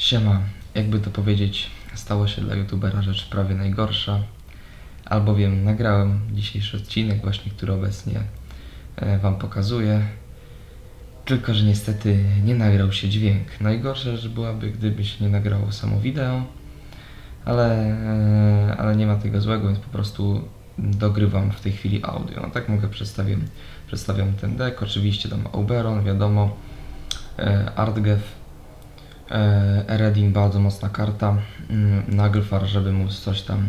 Siema, jakby to powiedzieć, stało się dla youtubera rzecz prawie najgorsza, albowiem nagrałem dzisiejszy odcinek właśnie, który obecnie e, Wam pokazuję, tylko że niestety nie nagrał się dźwięk. Najgorsza rzecz byłaby, gdyby się nie nagrało samo wideo, ale, e, ale nie ma tego złego, więc po prostu dogrywam w tej chwili audio. No tak mogę przedstawiam, przedstawiam ten deck, oczywiście tam Oberon, wiadomo, e, E, Eredin bardzo mocna karta. Mm, Naglfar, żeby móc coś tam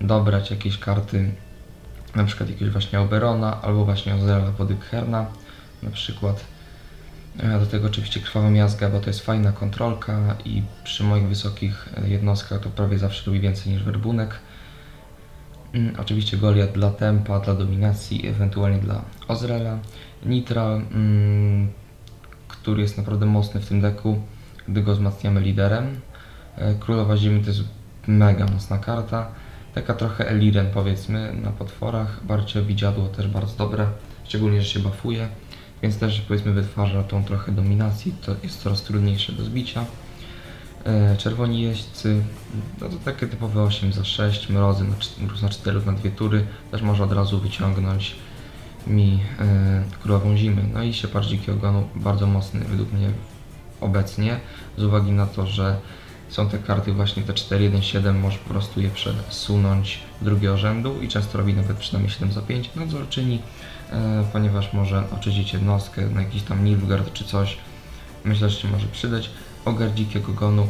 dobrać, jakieś karty, na przykład jakiegoś właśnie Oberona albo właśnie Ozela Podykherna na przykład. E, Do tego oczywiście krwawa miazga, bo to jest fajna kontrolka i przy moich wysokich jednostkach to prawie zawsze robi więcej niż werbunek. Mm, Oczywiście Goliath dla tempa, dla dominacji, ewentualnie dla Ozrela. Nitral, mm, który jest naprawdę mocny w tym deku, gdy go wzmacniamy liderem. E, Królowa Zimy to jest mega mocna karta. Taka trochę Eliren powiedzmy na potworach. Barcie Widziadło też bardzo dobre, szczególnie, że się bafuje. Więc też powiedzmy wytwarza tą trochę dominacji, to jest coraz trudniejsze do zbicia. E, Czerwoni jeźdźcy, no to takie typowe 8 za 6, mrozy na, cz- mróz na 4 na dwie tury, też może od razu wyciągnąć mi e, królową zimy. No i sieparz dzikiego ogonu, bardzo mocny według mnie obecnie, z uwagi na to, że są te karty właśnie te 4-1-7, może po prostu je przesunąć do drugiego rzędu i często robi nawet przynajmniej 7 za 5 nadzorczyni, e, ponieważ może oczyścić jednostkę na jakiś tam Nilfgaard czy coś. Myślę, że się może przydać. Ogar dzikiego gonu.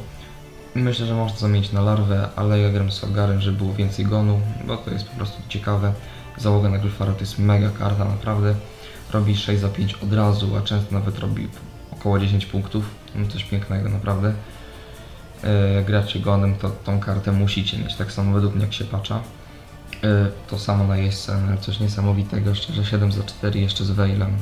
Myślę, że można zamienić na larwę, ale ja gram z ogarem, żeby było więcej gonu, bo to jest po prostu ciekawe. Załoga na Gryfara to jest mega karta, naprawdę. Robi 6 za 5 od razu, a często nawet robi około 10 punktów. No Coś pięknego, naprawdę. E, gracie gonem, to tą kartę musicie mieć, tak samo według mnie jak się pacza. E, to samo na jeźdźce, ale coś niesamowitego, szczerze 7 za 4 jeszcze z Veilem.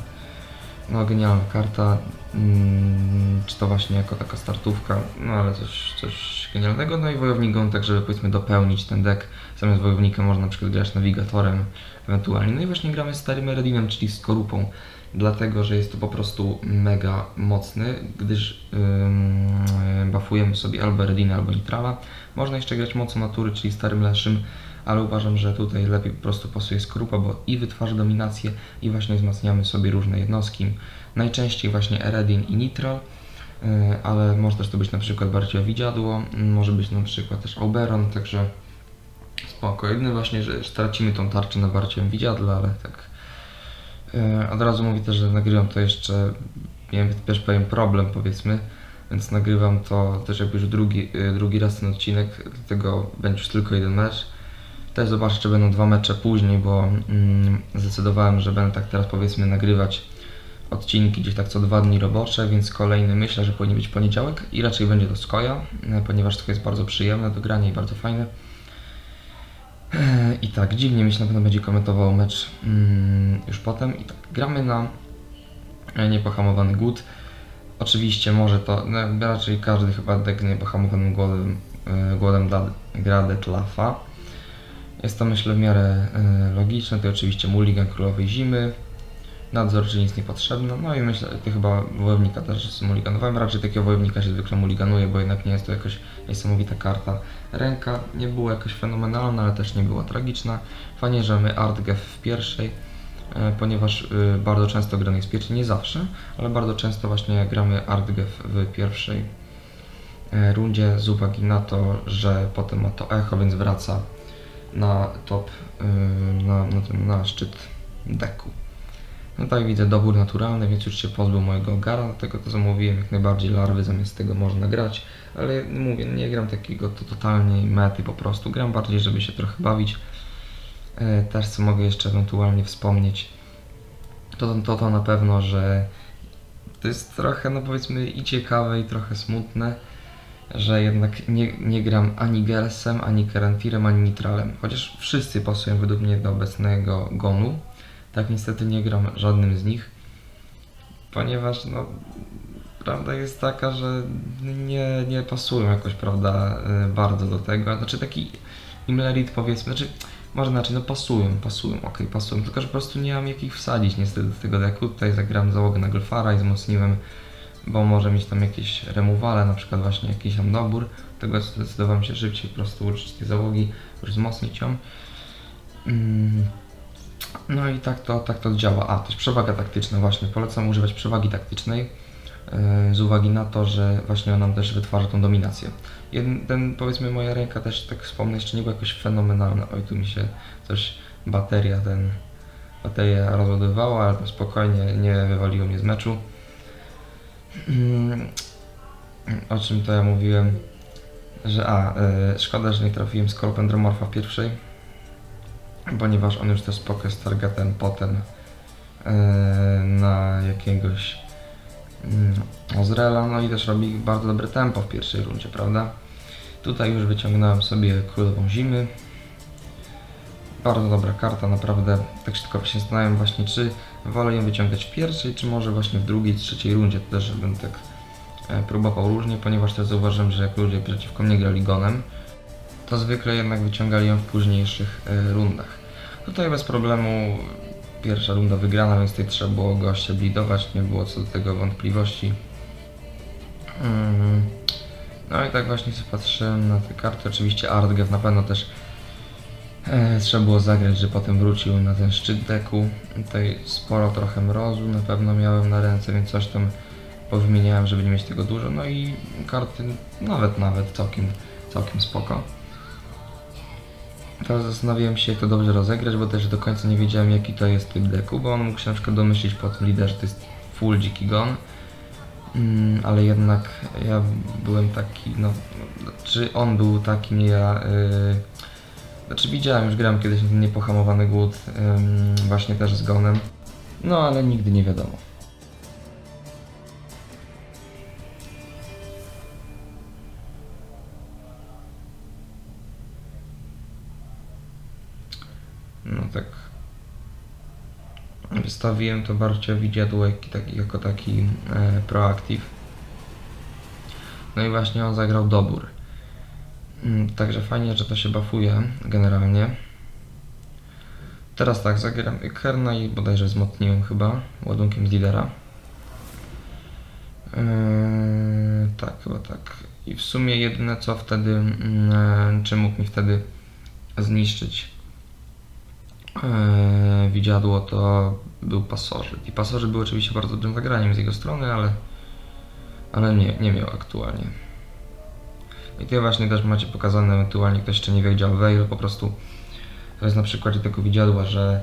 No genialna karta, mm, czy to właśnie jako taka startówka, no ale coś, coś genialnego. No i wojownik gon, tak żeby powiedzmy dopełnić ten deck. Zamiast wojownika można na przykład grać nawigatorem ewentualnie. No i właśnie gramy z starym Eredinem, czyli z Korupą, dlatego że jest to po prostu mega mocny, gdyż ym, buffujemy sobie albo Eredina, albo Nitrala. Można jeszcze grać mocą natury, czyli starym Leszym, ale uważam, że tutaj lepiej po prostu pasuje Skorupa, bo i wytwarza dominację, i właśnie wzmacniamy sobie różne jednostki. Najczęściej właśnie Eredin i Nitral, yy, ale może też to być na przykład bardziej Widziadło, może być na przykład też Oberon, także spoko. Jedyne właśnie, że tracimy tą tarczę na bardziej Widziadle, ale tak yy, od razu mówię też, że nagrywam to jeszcze, miałem też pewien problem powiedzmy, więc nagrywam to też jakby już drugi, yy, drugi raz ten odcinek, dlatego będzie już tylko jeden mecz. Też zobaczę, czy będą dwa mecze później, bo mm, zdecydowałem, że będę tak teraz powiedzmy nagrywać odcinki gdzieś tak co dwa dni robocze, więc kolejny myślę, że powinien być poniedziałek i raczej będzie to Skoja, e, ponieważ to jest bardzo przyjemne do grania i bardzo fajne. E, I tak, dziwnie mi się na pewno będzie komentował mecz mm, już potem. I tak, gramy na e, niepohamowany głód. Oczywiście może to, no, raczej każdy chyba deck niepohamowanym głodem, e, głodem da, gra Detlafa. Jest to myślę w miarę logiczne, to oczywiście Mulligan Królowej Zimy, nadzor, czyli nic niepotrzebne, no i myślę, to chyba wojownika też zmuliganowałem, raczej takiego wojownika się zwykle mulliganuje, bo jednak nie jest to jakoś niesamowita karta. Ręka nie była jakoś fenomenalna, ale też nie była tragiczna. Fajnie, że my Artgef w pierwszej, e, ponieważ y, bardzo często grany jest pierwszy, nie zawsze, ale bardzo często właśnie gramy Artgef w pierwszej e, rundzie z uwagi na to, że potem ma to echo, więc wraca na top, na, na, na szczyt deku. No tak widzę dobór naturalny, więc już się pozbył mojego gara, dlatego to zamówiłem jak najbardziej larwy, zamiast tego można grać, ale mówię, nie gram takiego to totalnie mety po prostu, gram bardziej, żeby się trochę bawić. E, Też co mogę jeszcze ewentualnie wspomnieć, to, to to na pewno, że to jest trochę, no powiedzmy i ciekawe i trochę smutne, że jednak nie, nie gram ani Gelsem, ani Kerentirem, ani Nitralem. Chociaż wszyscy pasują według mnie do obecnego gonu. Tak niestety nie gram żadnym z nich. Ponieważ no prawda jest taka, że nie, nie pasują jakoś, prawda, y, bardzo do tego. Znaczy taki Imlerit powiedzmy, znaczy może inaczej, no pasują, pasują, okej, pasują, tylko że po prostu nie mam jakich wsadzić niestety do tego deku. Tutaj zagram załogę na Golfara i wzmocniłem bo może mieć tam jakieś remuwale, na przykład właśnie jakiś tam dobór, tego zdecydowałem się szybciej po prostu uczyć tej załogi, wzmocnić ją. Mm, No i tak to, tak to działa. A, też przewaga taktyczna właśnie. Polecam używać przewagi taktycznej yy, z uwagi na to, że właśnie ona też wytwarza tą dominację. Jeden, powiedzmy moja ręka też, tak wspomnę, jeszcze nie była jakoś fenomenalna. Oj, tu mi się coś bateria ten bateria rozładowywała, ale spokojnie nie wywaliło mnie z meczu. Mm, O czym to ja mówiłem? Że a, y, szkoda, że nie trafiłem z Kolpendromorfa w pierwszej, ponieważ on już też spoko jest targetem potem y, na jakiegoś mm, Ozrela, no i też robi bardzo dobre tempo w pierwszej rundzie, prawda? Tutaj już wyciągnąłem sobie Królową Zimy. Bardzo dobra karta, naprawdę. Tak się tylko się zastanawiam właśnie, czy wolę ją wyciągać w pierwszej, czy może właśnie w drugiej, trzeciej rundzie. To też bym tak e, próbował różnie, ponieważ też zauważyłem, że jak ludzie przeciwko mnie grali gonem, to zwykle jednak wyciągali ją w późniejszych e, rundach. Tutaj bez problemu pierwsza runda wygrana, więc tutaj trzeba było gościa blidować, nie było co do tego wątpliwości. Mm. No i tak właśnie sobie patrzyłem na te karty. Oczywiście Artgev na pewno też e, trzeba było zagrać, że potem wrócił na ten szczyt deku. Tutaj sporo trochę mrozu na pewno miałem na ręce, więc coś tam powymieniałem, żeby nie mieć tego dużo. No i karty nawet, nawet całkiem, całkiem spoko. Teraz zastanawiałem się, jak to dobrze rozegrać, bo też do końca nie wiedziałem, jaki to jest typ deku, bo on mógł się na przykład domyślić po tym liderze, że to jest full dziki gon. Mm, ale jednak ja byłem taki, no, czy on był taki, nie ja. Yy, znaczy widziałem, już grałem kiedyś ten niepohamowany głód, ym, właśnie też z gonem. No ale nigdy nie wiadomo. Tak. Wystawiłem to bardziej widziadło jak, taki, jako taki e, proactive. No i właśnie on zagrał dobór. Mm, Także fajnie, że to się bafuje generalnie. Teraz tak, zagram Ekerna i bodajże wzmocniłem chyba ładunkiem z lidera. Eee, tak, chyba tak. I w sumie jedyne co wtedy, mm, czy mógł mi wtedy zniszczyć widziadło, to był pasożyt. I pasożyt był oczywiście bardzo dobrym zagraniem z jego strony, ale, ale nie, nie miał aktualnie. I tutaj właśnie też macie pokazane, ewentualnie ktoś jeszcze nie wie, gdzie działa Veil, po prostu to jest na przykładzie tego widziadła, że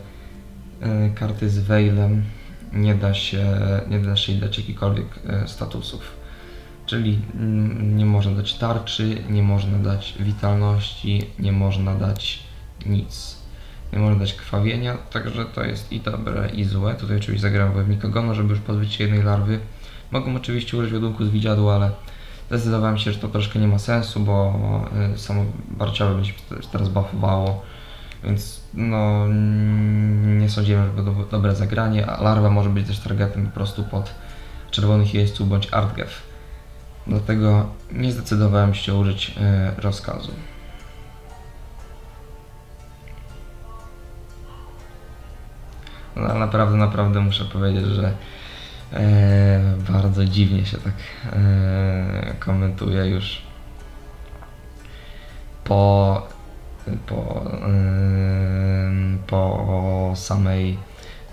e, karty z Veilem nie da się, nie da się dać jakichkolwiek e, statusów. Czyli mm, nie można dać tarczy, nie można dać witalności, nie można dać nic. Nie można dać krwawienia, także to jest i dobre i złe. Tutaj oczywiście zagrałem wojownika Gono, żeby już pozbyć się jednej larwy. Mogą oczywiście użyć ładunku z widziadła, ale zdecydowałem się, że to troszkę nie ma sensu, bo y, samo barciowe będzie teraz buffowało, więc no nie sądziłem, że to dobre zagranie, a larwa może być też targetem po prostu pod czerwonych jeźdźców bądź Artgev. Dlatego nie zdecydowałem się użyć y, rozkazu. No naprawdę, naprawdę muszę powiedzieć, że e, bardzo dziwnie się tak e, komentuje już po, po, e, po samej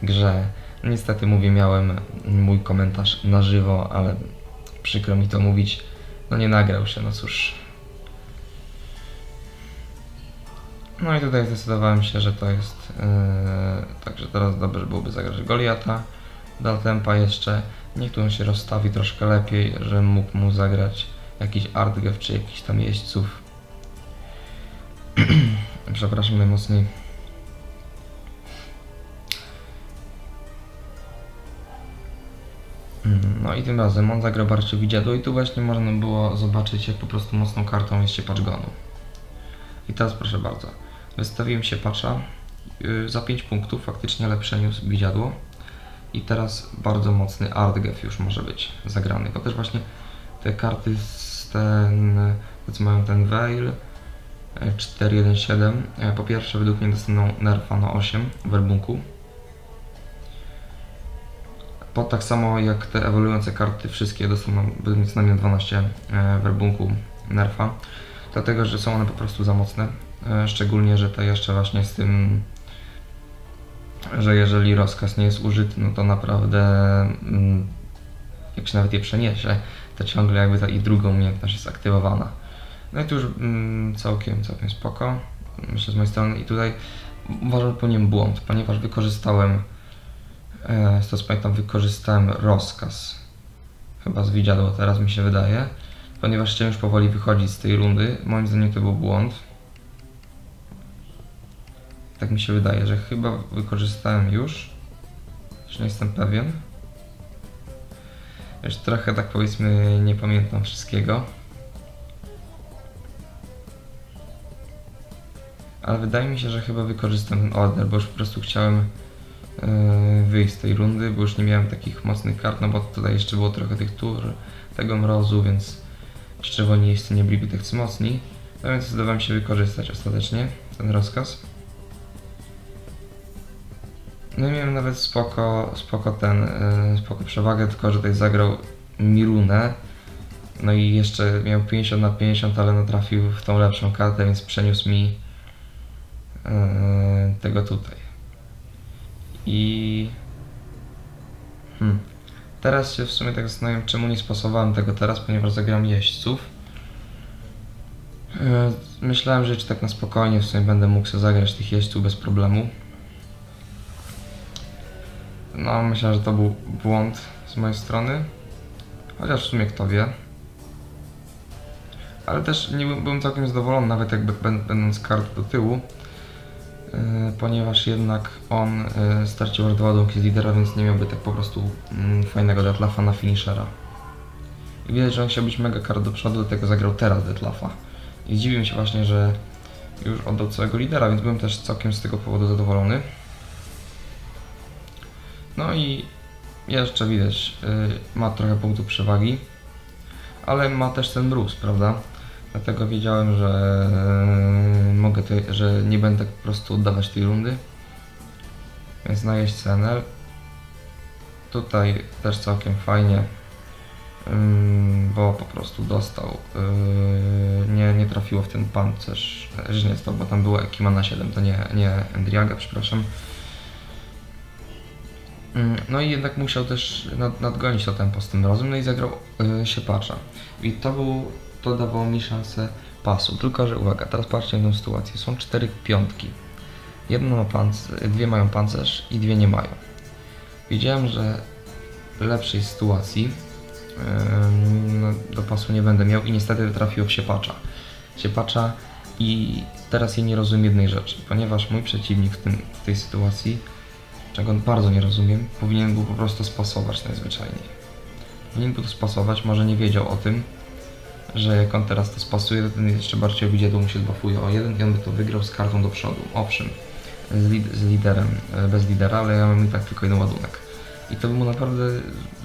grze. Niestety mówię, miałem mój komentarz na żywo, ale przykro mi to mówić, no nie nagrał się, no cóż. No i tutaj zdecydowałem się, że to jest yy, także teraz dobrze byłoby zagrać Goliata. Dal tempa jeszcze. Niech tu on się rozstawi troszkę lepiej, żebym mógł mu zagrać jakiś Artgev czy jakiś tam jeźdźców. Przepraszam najmocniej. Mm, No i tym razem on zagrał bardziej widziadło i tu właśnie można było zobaczyć jak po prostu mocną kartą jest się patch gonu. I teraz proszę bardzo, wystawiłem się patcha yy, za 5 punktów, faktycznie lepsze niż widziadło. I teraz bardzo mocny Artgev już może być zagrany, bo też właśnie te karty z ten, te co mają ten Veil e, 4.1.7 e, po pierwsze według mnie dostaną nerfa na 8 w werbunku po, tak samo jak te ewoluujące karty, wszystkie dostaną będą mieć co najmniej 12 e, werbunku nerfa, dlatego że są one po prostu za mocne. E, szczególnie, że te jeszcze właśnie z tym, że jeżeli rozkaz nie jest użyty, no to naprawdę mm, jak się nawet je przeniesie, to ciągle jakby ta ich druga umiejętność jest aktywowana. No i tu już mm, całkiem, całkiem spoko, myślę z mojej strony. I tutaj uważam, popełniłem błąd, ponieważ wykorzystałem, e, z tego co pamiętam, wykorzystałem rozkaz. Chyba z widziadło teraz mi się wydaje. Ponieważ chciałem już powoli wychodzić z tej rundy, moim zdaniem to był błąd. Tak mi się wydaje, że chyba wykorzystałem już. Już nie jestem pewien. Już trochę tak powiedzmy nie pamiętam wszystkiego. Ale wydaje mi się, że chyba wykorzystam ten order, bo już po prostu chciałem yy, wyjść z tej rundy, bo już nie miałem takich mocnych kart, no bo tutaj jeszcze było trochę tych tur, tego mrozu, więc jeszcze wolni jeźdźcy nie byliby tak mocni. No więc zdecydowałem się wykorzystać ostatecznie ten rozkaz. No miałem nawet spoko, spoko ten, yy, spoko przewagę, tylko że tutaj zagrał Mirunę. No i jeszcze miał 50 na 50, ale no trafił w tą lepszą kartę, więc przeniósł mi yy, tego tutaj. I... Hmm. Teraz się w sumie tak zastanawiam, czemu nie spasowałem tego teraz, ponieważ zagram jeźdźców. Yy, Myślałem, że czy tak na spokojnie w sumie będę mógł sobie zagrać tych jeźdźców bez problemu. No, myślę, że to był błąd z mojej strony. Chociaż w sumie kto wie. Ale też nie byłem, całkiem zadowolony, nawet jakby bę- będąc kart do tyłu. Yy, ponieważ jednak on yy, stracił dwa ładunki z lidera, więc nie miałby tak po prostu mm, fajnego detlaffa na finishera. I widać, że on chciał być mega kart do przodu, dlatego zagrał teraz detlaffa. I zdziwiłem się właśnie, że już oddał całego lidera, więc byłem też całkiem z tego powodu zadowolony. No i jeszcze widać, y, ma trochę punktów przewagi, ale ma też ten mróz, prawda? Dlatego wiedziałem, że y, mogę że nie będę po prostu oddawać tej rundy. Więc na NL. Tutaj też całkiem fajnie, bo po prostu dostał. y, nie, nie trafiło w ten pancerz. Że nie stał, bo tam była Ekima na 7, to nie, nie Endriaga, przepraszam. No i jednak musiał też nad, nadgonić to tempo z tym razem, no i zagrał y, siepacza. I to był, to dawało mi szansę pasu. Tylko, że uwaga, teraz patrzcie na tę sytuację. Są cztery piątki. Jedna ma pancerz, dwie mają pancerz i dwie nie mają. Wiedziałem, że lepszej sytuacji no, do pasu nie będę miał i niestety trafiło w siepacza. Siepacza i teraz ja nie rozumiem jednej rzeczy, ponieważ mój przeciwnik w, tym, w tej sytuacji czego bardzo nie rozumiem, powinien był po prostu spasować najzwyczajniej. Powinien był to spasować, może nie wiedział o tym, że jak on teraz to spasuje, to ten jeszcze bardziej widziadło mu się zbafuje o jeden i on by to wygrał z kartą do przodu. Owszem, z, lid- z liderem, e, bez lidera, ale ja mam i tak tylko jeden ładunek. I to by mu naprawdę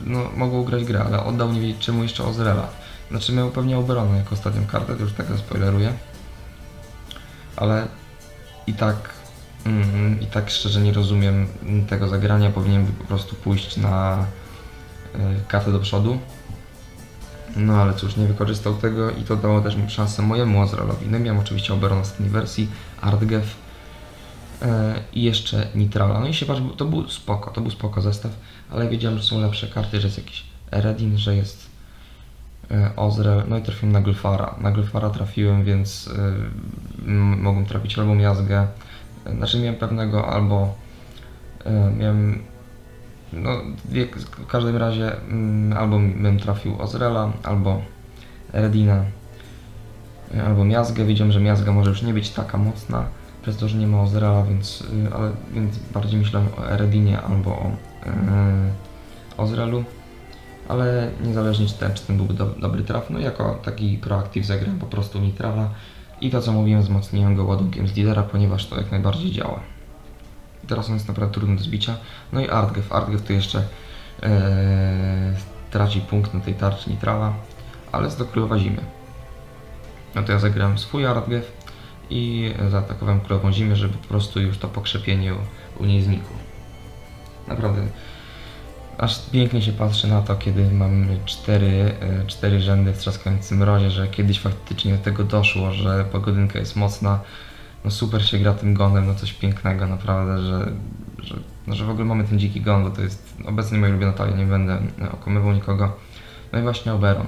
no, mogło ugrać grę, ale oddał nie wiedzieć czemu jeszcze Ozrela. Znaczy miał pewnie Oberona jako ostatnią kartę, to już tak spoileruję. Ale i tak Mm, I tak szczerze nie rozumiem tego zagrania. Powinien po prostu pójść na y, do przodu. No ale cóż, nie wykorzystał tego i to dało też szansę mojemu Azraelowi. No miałem oczywiście Oberon tej wersji, Artgef y, i jeszcze Nitrala. No i się patrz, to był spoko, to był spoko zestaw, ale wiedziałem, że są lepsze karty, że jest jakiś Eredin, że jest y, Ozrel, no i trafiłem na Gulfara. Na Gulfara trafiłem, więc y, mogłem trafić albo Miazgę, znaczy miałem pewnego albo e, miałem no w każdym razie mm, albo bym trafił Ozrela, albo Redina, e, albo Miazgę. Widziałem, że Miazga może już nie być taka mocna, przez to, że nie ma Ozrela, więc, y, ale, więc bardziej myślałem o Eredinie albo o e, Ozrelu. Ale niezależnie czy ten, czy ten byłby do, dobry traf, no jako taki proaktyw zagrałem po prostu Nitrala. I to co mówiłem, wzmocniłem go ładunkiem z lidera, ponieważ to jak najbardziej działa. Teraz on jest naprawdę trudny do zbicia. No i Artgef. Artgef to jeszcze e, traci punkt na tej tarczy Nitrala, ale jest do królowa zimy. No to ja zagrałem swój Artgef i zaatakowałem królową zimę, żeby po prostu już to pokrzepienie u niej znikło. Naprawdę aż pięknie się patrzy na to, kiedy mamy cztery, e, cztery rzędy w trzaskającym mrozie, że kiedyś faktycznie do tego doszło, że pogodynka jest mocna. No super się gra tym gonem, no coś pięknego naprawdę, że, że, no, że w ogóle mamy ten dziki gon, bo to jest obecnie moja ulubiona talia, nie będę e, okłamywał nikogo. No i właśnie Oberon.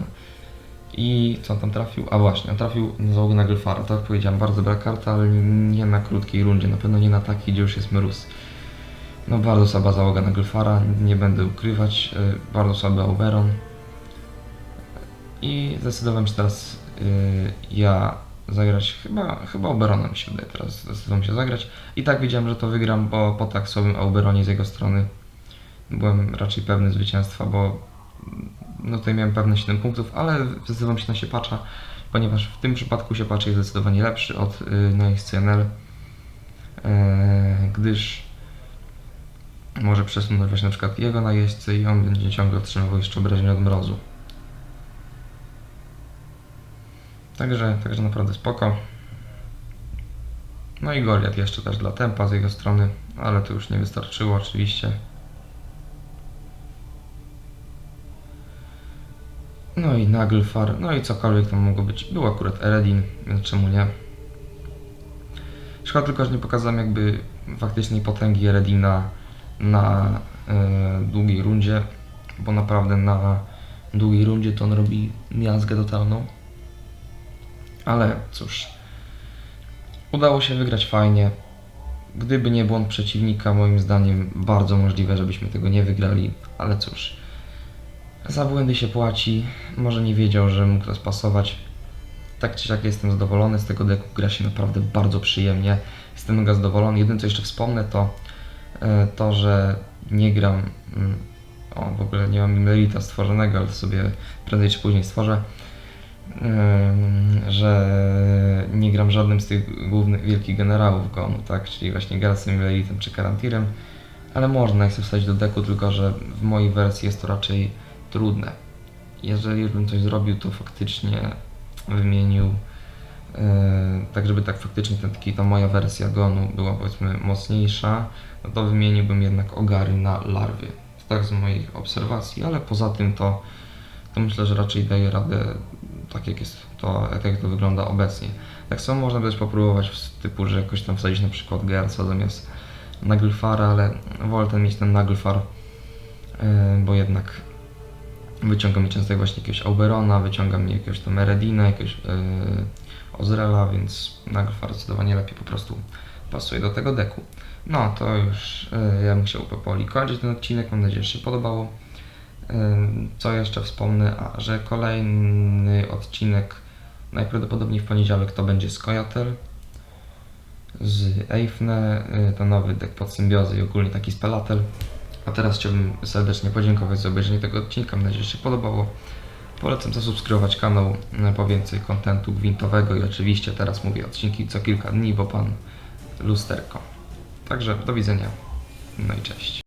I co on tam trafił? A właśnie, on trafił na załogę na Gryfara. Tak powiedziałem, bardzo dobra karta, ale nie na krótkiej rundzie, na pewno nie na takiej, gdzie już jest Mróz. No bardzo słaba załoga na Gryfara, nie będę ukrywać, yy, bardzo słaby Oberon. I zdecydowałem się teraz yy, ja zagrać, chyba, chyba Oberonem mi się wydaje teraz, zdecydowałem się zagrać. I tak wiedziałem, że to wygram, bo po tak słabym Oberonie z jego strony byłem raczej pewny zwycięstwa, bo no tutaj miałem pewne 7 punktów, ale zdecydowałem się na siepacza, ponieważ w tym przypadku siepacz jest zdecydowanie lepszy od y, Noise CNL, e, gdyż może przesunąć na przykład jego na jeźdźcy i on będzie ciągle otrzymywał jeszcze obrażenia od mrozu. Także, także naprawdę spoko. No i Goliat jeszcze też dla tempa z jego strony, ale to już nie wystarczyło oczywiście. No i Naglfar, no i cokolwiek tam mogło być. Był akurat Eredin, więc czemu nie? Szkoda tylko, że nie pokazałem jakby faktycznej potęgi Eredina na e, długiej rundzie, bo naprawdę na długiej rundzie to on robi miazgę totalną. Ale cóż, udało się wygrać fajnie. Gdyby nie błąd przeciwnika, moim zdaniem bardzo możliwe, żebyśmy tego nie wygrali, ale cóż. Za błędy się płaci. Może nie wiedział, że mógł to spasować. Tak czy siak jestem zadowolony z tego deku. Gra się naprawdę bardzo przyjemnie. Jestem mega zadowolony. Jedyne co jeszcze wspomnę to to, że nie gram. mm, O, w ogóle nie mam Merita stworzonego, ale sobie prędzej czy później stworzę. Że nie gram żadnym z tych głównych wielkich generałów gonu, tak? Czyli właśnie Garcem, Melitem czy Karantirem. Ale można sobie wstać do deku, tylko że w mojej wersji jest to raczej trudne. Jeżeli już bym coś zrobił, to faktycznie wymienił, tak żeby tak faktycznie ten, taki, ta moja wersja gonu była powiedzmy mocniejsza, no to wymieniłbym jednak ogary na larwy. Tak z moich obserwacji, ale poza tym to, to myślę, że raczej daje radę tak jak jest to, tak jak to wygląda obecnie. Tak samo można też popróbować w typu, że jakoś tam wsadzić na przykład Gersa zamiast Naglfara, ale wolę ten mieć ten Naglfar, yy, bo jednak wyciąga mi często właśnie jakiegoś Auberona, wyciąga mi jakiegoś tam Meredina, jakiegoś yy, Ozrela, więc Naglfar zdecydowanie lepiej po prostu pasuje do tego deku. No to już yy, ja bym chciał powoli kończyć ten odcinek, mam nadzieję, że się podobało. Ym, Co jeszcze wspomnę, a że kolejny odcinek najprawdopodobniej w poniedziałek to będzie Skojatel z Eifne, y, to nowy deck pod symbiozy i ogólnie taki spelatel. A teraz chciałbym serdecznie podziękować za obejrzenie tego odcinka, mam nadzieję, że się podobało. Polecam zasubskrybować kanał y, po więcej kontentu gwintowego i oczywiście teraz mówię odcinki co kilka dni, bo pan lusterko. Także do widzenia, no i cześć.